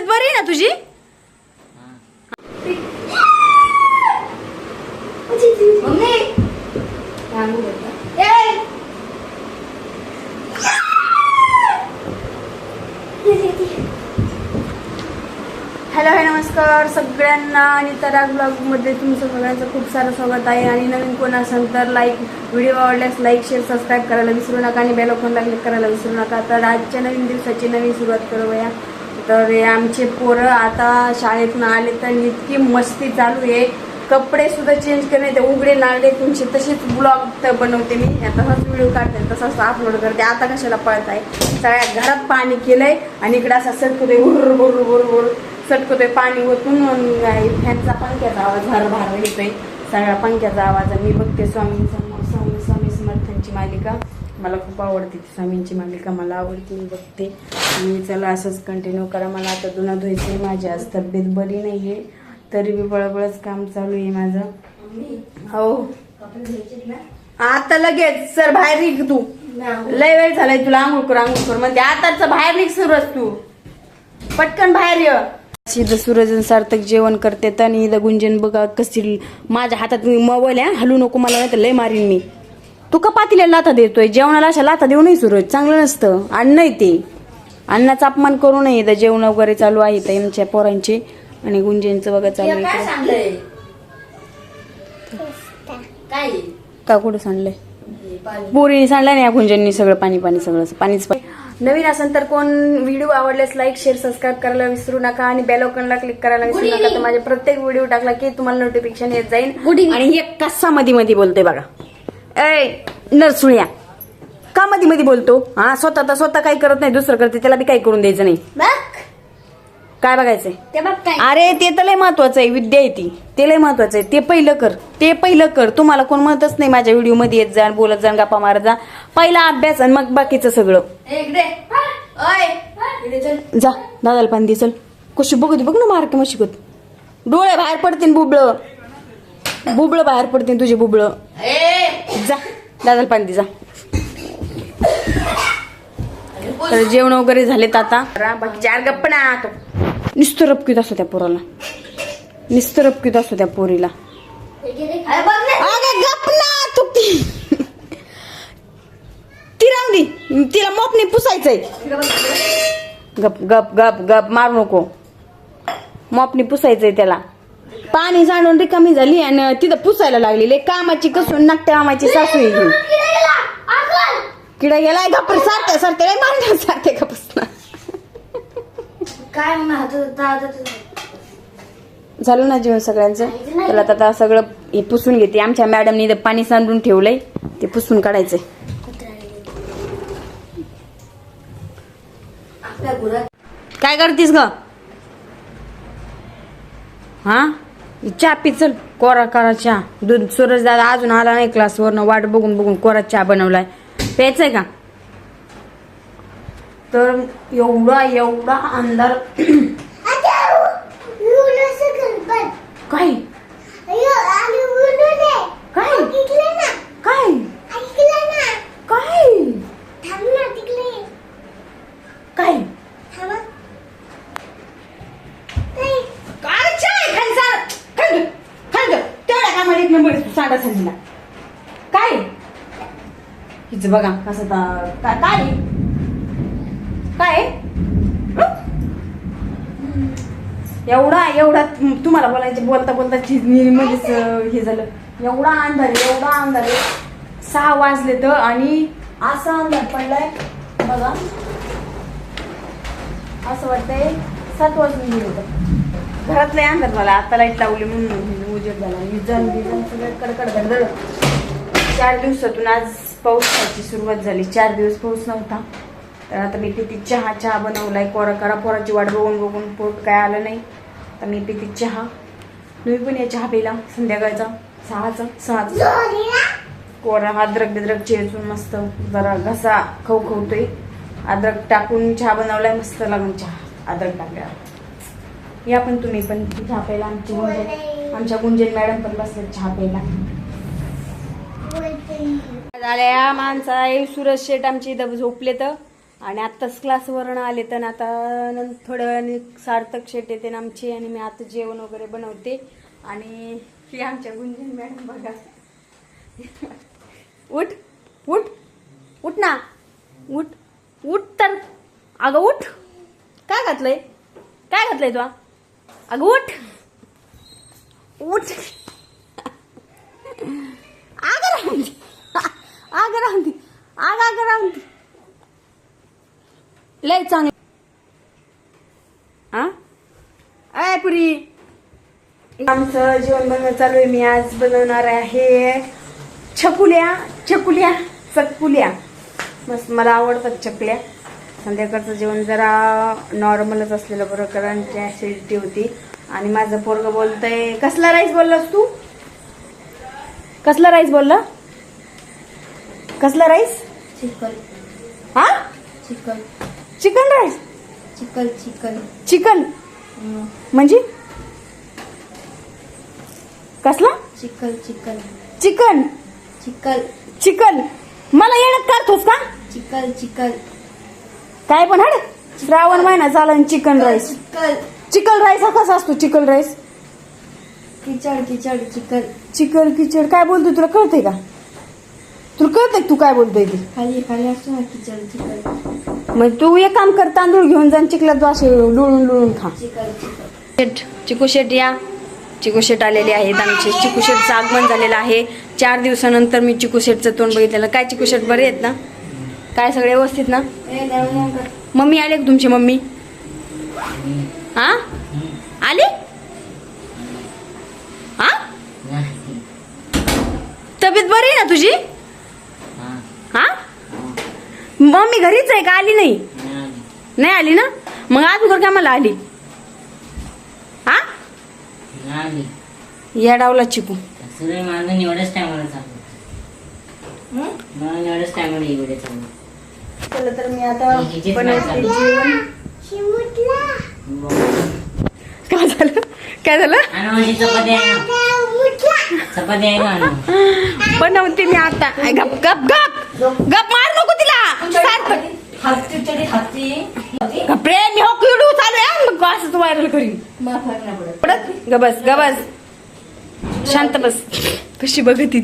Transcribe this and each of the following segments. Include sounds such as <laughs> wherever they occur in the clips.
तब्येत बरी आहे ना तुझी? हॅलो हाय नमस्कार. सगळ्यांना आणि तरा ब्लॉगमध्ये तुमचं सगळ्यांचं खूप सारं स्वागत आहे. आणि नवीन कोण असेल तर लाईक व्हिडिओ आवडल्यास लाईक शेअर सबस्क्राईब करायला विसरू नका आणि बेल क्लिक करायला विसरू नका. तर आजच्या नवीन दिवसाची नवीन सुरुवात करूया. तर हे आमचे पोरं आता शाळेतून आले तर इतकी मस्ती चालू आहे. कपडे सुद्धा चेंज करणे ते उघडे नागडे तुमचे तसेच ब्लॉग बनवते मी. तसाच व्हिडिओ काढते तसाच अपलोड करते. आता कशाला पळत आहे सगळ्या घरात पाणी केलंय आणि इकडे असा सटकतोय उर बुर बुर बुर सटकतोय पाणी होतून फॅनचा पंख्याचा आवाज भार भार येतोय. सगळ्या पंख्याचा आवाज. मी बघते स्वामींचा स्वामी स्वामी समर्थांची मालिका. मला खूप आवडते ती स्वामींची मालिका मला आवडते मी बघते. आणि चला असंच कंटिन्यू करा. मला आता धुणं धुवायची माझी आज तब्येत बरी नाही आहे तरी बी बळबळच काम चालू आहे माझं. हो. आता लगेच सर बाहेर निघ तू. लय वेळ झालाय तुला आंघोळ कर आंघोळ कर. म्हणते आताच बाहेर निघ सुरज तू. पटकन बाहेर ये. सीधं सूरजन सार्थक जेवण करते आणि इथं गुंजन बघा कशी माझ्या हातात मोबाईल आहे हलू नको मला नाही तर लय मारीन मी. तू का पातीला लाथा देतोय? जेवणाला अशा लाथा देऊ नाही सूरज चांगलं नसतं. अन्न आहे ते. अन्नाचा अपमान करू नये. इथं जेवण वगैरे चालू आहे. इथं यांच्या पोरांचे आणि गुंजनचं बघा चालू आहे काय इकडे. सांगलंय? काय? का कुठं सांडलंय पोरीने सांडलं नाही या गुंजननी सगळं पाणी पाणी सगळं पाणीच पाणी. नवीन असेल तर कोण व्हिडिओ आवडल्यास लाईक शेअर सबस्क्राईब करायला विसरू नका आणि बेल आयकॉनला क्लिक करायला विसरू नका. तर माझे प्रत्येक व्हिडिओ टाकला की तुम्हाला नोटिफिकेशन येत जाईल आणि हे कसा मध्ये मध्ये बोलते बघा. ए नरसुळ्या का मध्ये मध्ये बोलतो? हा स्वतः तर स्वतः काही करत नाही दुसरं करते त्याला बी काही करून द्यायचं नाही. बघ. काय बघायचंय? ते बघ काय. अरे ते तर लय महत्वाचं आहे विद्या आहे ती. ते लय महत्वाचं आहे. ते पहिलं कर ते पहिलं कर. तुम्हाला कोण म्हणतच नाही माझ्या व्हिडिओमध्ये येत जा बोलत जा गप्पा मारत जा. पहिला अभ्यास आणि मग बाकीचं सगळं. ओय. इकडे चल. जा दादाला पाणी दे चल. कशी बघत बघ ना मार्क मग शिकत डोळे बाहेर पडतील बुबळ. बुबळ बाहेर पडतील तुझे बुबळ. ए जा दादाला पाणी दे जा. तर जेवण वगैरे झालेत आता. बाकी चार गप्प ना तो नुसतं रपकीत असतो त्या पोराला. नुसतं रपकीत असतो त्या पोरीला. तू राहून दे. तिला मोपणी पुसायचंय. गप गप गप गप मारू नको. मोपणी पुसायचंय त्याला. पाणी सांडून रिकामी झाली आणि तिथं पुसायला लागली. लय कामाची कसून नाकट्या कामाची सासू आहे ही. किडा गेलाय गप्पर सारते सारते लय मांडा सारते काय हातात झालं. ना जेवण सगळ्यांचं? त्याला आता सगळं हे पुसून घेते. आमच्या मॅडमनी इथं पाणी सांडून ठेवलंय. ते पुसून काढायचंय. आपल्या काय करतीस ग? हा? चहा पी चल कोरा करा चहा दूध सूरज दादा अजून आला नाही क्लासवरनं वाट बघून बघून कोरा चहा बनवलाय प्यायचंय का तर एवढा एवढा अंधार काही काय काय काय काय काय चहा आहे? खाली सांड. खाली घे. खाली घे. तेवढ्या कामाला एक नंबर आहे तू सांडा सांगितला काय? हिचं बघा कसं काय? काय? एवढा एवढा तुम- तुम्हाला बोलायचे बोलता बोलता मध्येच हे झालं. एवढा अंधार एवढा अंधार. सहा वाजले तर आणि असा अंधार पडलाय. बघा. असं वाटतंय सात वाजून गेले होतं. घरातलं अंधार मला आता लाइट लावली म्हणून उजेड झाला. विजन विजन सगळं कडकड गडगड चार दिवसातून आज पाऊस व्हायची सुरुवात झाली. चार दिवस पाऊस नव्हता. तर आता मी पिती चहा चहा बनवलाय. कोरा करा पोराची वाट बघून बघून पोट काय आलं नाही. तर मी पिती चहा. तुम्ही पण या चहा पिला. संध्याकाळचा सहाचा सहाचा कोरा अद्रक बिद्रक चेचून मस्त जरा घसा खवखवतोय. अद्रक टाकून चहा बनवलाय मस्त लागून चहा. अद्रक टाकल्यावर. या पण तुम्ही पण चहा प्यायला. आमची गुंजन आमच्या गुंजन मॅडम पण बसले चहा प्यायला. झाल्या माणसा सुरज शेट आमची इथं झोपले तर आणि आत्ताच क्लासवरून आले तर आता थोडं सार्थक शेट येते ना आमची आणि मी आता जेवण वगैरे बनवते. आणि ही आमच्या गुंजन मॅडम बघा. उठ उठ उठ ना. उठ उठ तर. अगं उठ. काय घातलंय? काय घातलंय तुला? अगं उठ. उठ. आग राहून आग आग राहून लय चांगलं. हा? अय पुरी. आमचं जेवण बनवणं चालू आहे. मी आज बनवणार आहे छकुल्या छकुल्या चकुल्या. मस्त मला आवडतात चकल्या संध्याकाळचं जेवण जरा नॉर्मलच असलेलं बरं कारण की ॲसिडिटी होती. आणि माझं पोरग बोलतंय कसला राईस बोललास तू? कसला राईस बोलला? कसला राईस चिकन. हा? Chicken. Chicken rice chicken chicken. Chicken म्हणजे? कसला? Chicken chicken. Chicken chicken. Chicken मला येण्यात काढतोस का? Chicken chicken. काय पण हड? श्रावण महिना चालन chicken rice chicken. Chicken rice हा कसा असतो चिकन राईस किचड किचड चिकन. चिकन किचड काय बोलतोय तुला कळतंय का? तुला कळतंय का तू काय बोलतोय ते? खाली खाली असतो ना किचड चिकन मग तू एक काम कर तांदूळ घेऊन जा आणि चिकलात तू असे लुळून लुळून खा. चिकन शेट चिकू शेट या. चिकू शेट आलेले आहेत आमचे चिकू शेटचं आगमन झालेलं आहे. चार दिवसानंतर मी चिकू शेटचं तोंड बघितलेलं. काय चिकू शेट बरे आहेत ना? काय सगळे व्यवस्थित ना. मम्मी आले का तुमची मम्मी? हा? आली? हा? तब्येत बरी आहे ना तुझी? मम्मी घरीच आहे का? आली नाही. नाही. आली ना? मग अगोदर काय मला आली हा या डावला चिकू. एवढ्याच चालू हं? तर मी आता बनवते जेवण. काय झालं? काय झालं. बनवते मी आता. गप गप गप. गप मार नको तिला. सारखं. हाती चढी हाती गपरे मी हो किडू चालू आहे. मग व्हायरल करीन. पडत? पडत गबस गबस शांत बस. कशी बघत ती?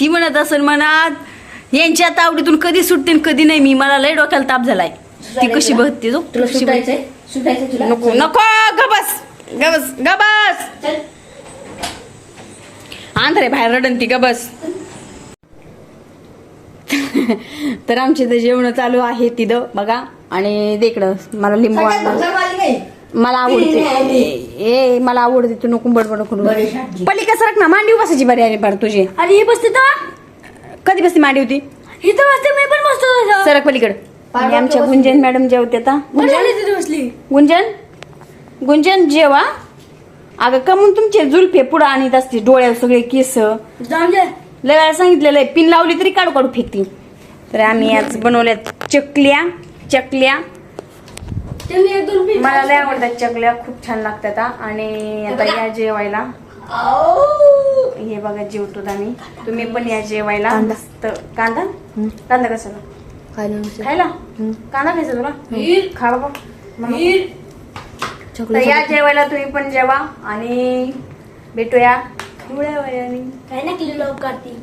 ती म्हणत असेल मनात यांच्या तावडीतून कधी सुटते कधी नाही. मी मला लय डोक्याला ताप झालाय. ती कशी बघते तो? नको नको. गबस गबस गबस आंध्रे बाहेर रडन ती गबस <laughs> तर आमची इथं जेवण चालू आहे तिथं बघा. आणि देकडं मला लिंबू आणलं. मला आवडते. ए मला आवडते तू नको बडबड करू. बरी. पलीकडे सरक ना मांडीव बसायची बरी आली पार तुझी. आणि हे बसते तर कधी बसती मांडी होती? इथं बसते मी पण बसतो सरक पलीकडे. आणि आमच्या गुंजन मॅडम जेवते आता. गुंजन? गुंजन? गुंजन जेवा. अगं कमून तुमचे जुलफे पुढं आणत असते डोळ्यावर सगळे केस. लय सांगितलेलं आहे पिन लावली तरी काढू काढू फेकती तर आम्ही आज बनवल्यात चकल्या चकल्या. मला लय आवडतात चकल्या खूप छान लागतात हा. आणि आता या जेवायला. हे बघा जेवतो आम्ही. तुम्ही पण या जेवायला. कांदा. कांदा? कशाला नाही खायला कांदा खायचा तुला. खा बाबा. या जेवायला तुम्ही पण जेवा. आणि भेटूया थोड्या वेळाने. काय ना किलो काढती